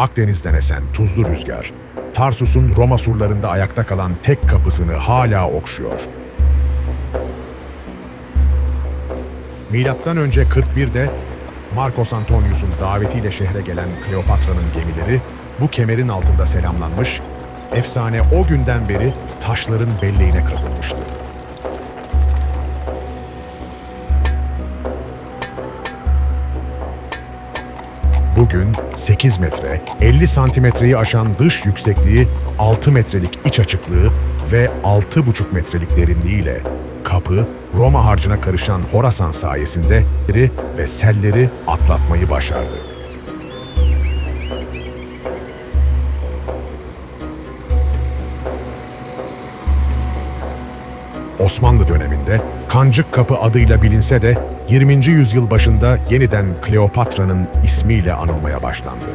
Akdeniz'den esen tuzlu rüzgar, Tarsus'un Roma surlarında ayakta kalan tek kapısını hala okşuyor. Milattan önce 41'de Marcos Antonius'un davetiyle şehre gelen Kleopatra'nın gemileri bu kemerin altında selamlanmış, efsane o günden beri taşların belleğine kazınmıştı. Bugün 8 metre, 50 santimetreyi aşan dış yüksekliği, 6 metrelik iç açıklığı ve 6,5 metrelik derinliğiyle kapı, Roma harcına karışan Horasan sayesinde ve selleri atlatmayı başardı. Osmanlı döneminde Kancık Kapı adıyla bilinse de 20. yüzyıl başında yeniden Kleopatra'nın ismiyle anılmaya başlandı.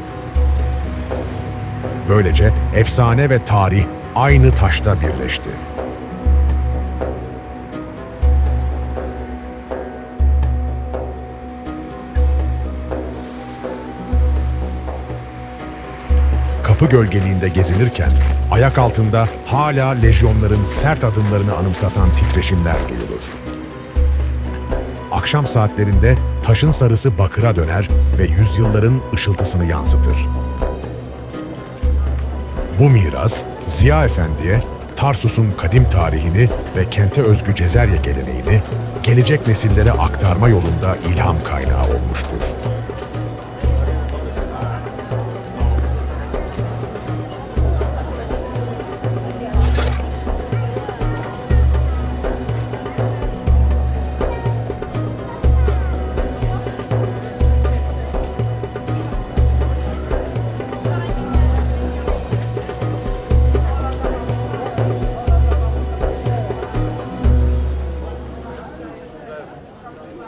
Böylece efsane ve tarih aynı taşta birleşti. Kapı gölgeliğinde gezinirken ayak altında hala lejyonların sert adımlarını anımsatan titreşimler duyulur. Akşam saatlerinde taşın sarısı bakıra döner ve yüzyılların ışıltısını yansıtır. Bu miras Ziya Efendi'ye Tarsus'un kadim tarihini ve kente özgü Cezerye geleneğini gelecek nesillere aktarma yolunda ilham kaynağı olmuştur.